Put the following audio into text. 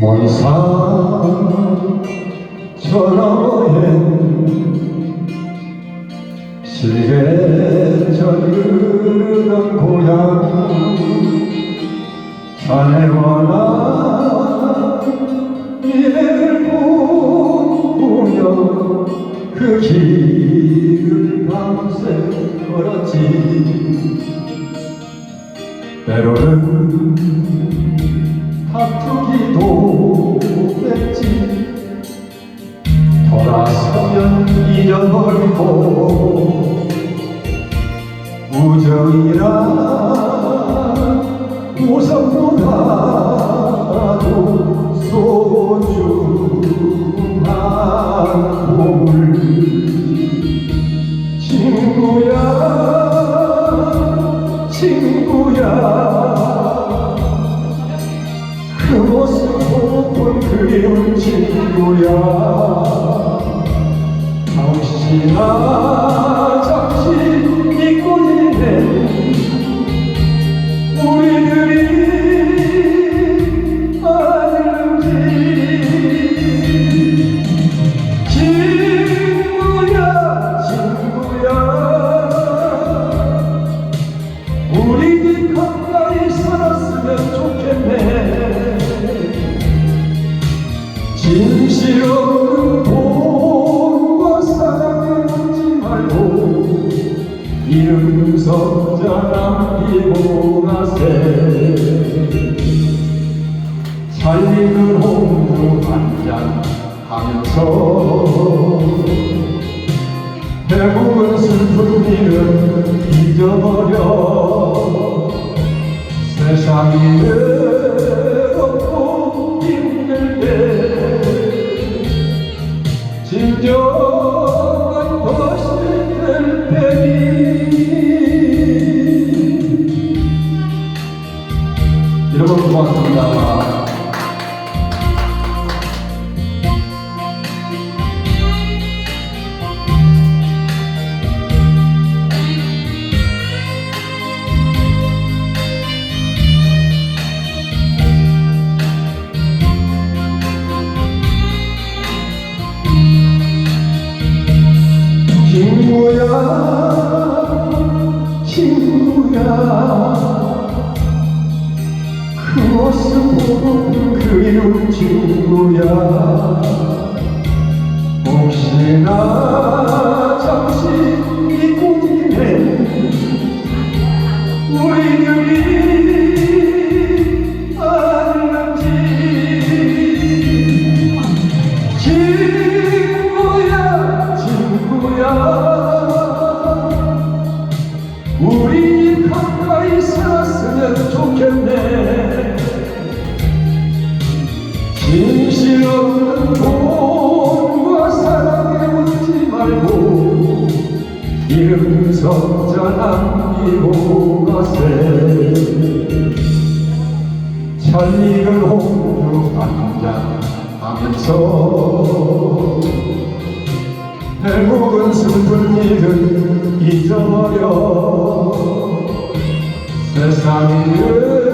먼산 저너엔 실개 젖은 고향 자네와 나 미래를 보며 그 길을 밤새 걸었지. 때로는 다투기도 했지. 돌아서면 잊어버리고 우정이란 우선보다도 소중한 보물 친구야 친구야 친구야. 당신아 남기고 가세. 잘 익은 홍두 한잔 하면서 대부분 슬픈 일은 잊어버려 세상이 외롭고 힘들 때 진정한 것이 될 테니 친구야. 그 모습 보고 그리운 친구야. 혹시나 잠시 잊고 있네 우리들이 잘 익은 홍두 한잔 하면서 대목은 슬픈 일은 잊어버려. 세상이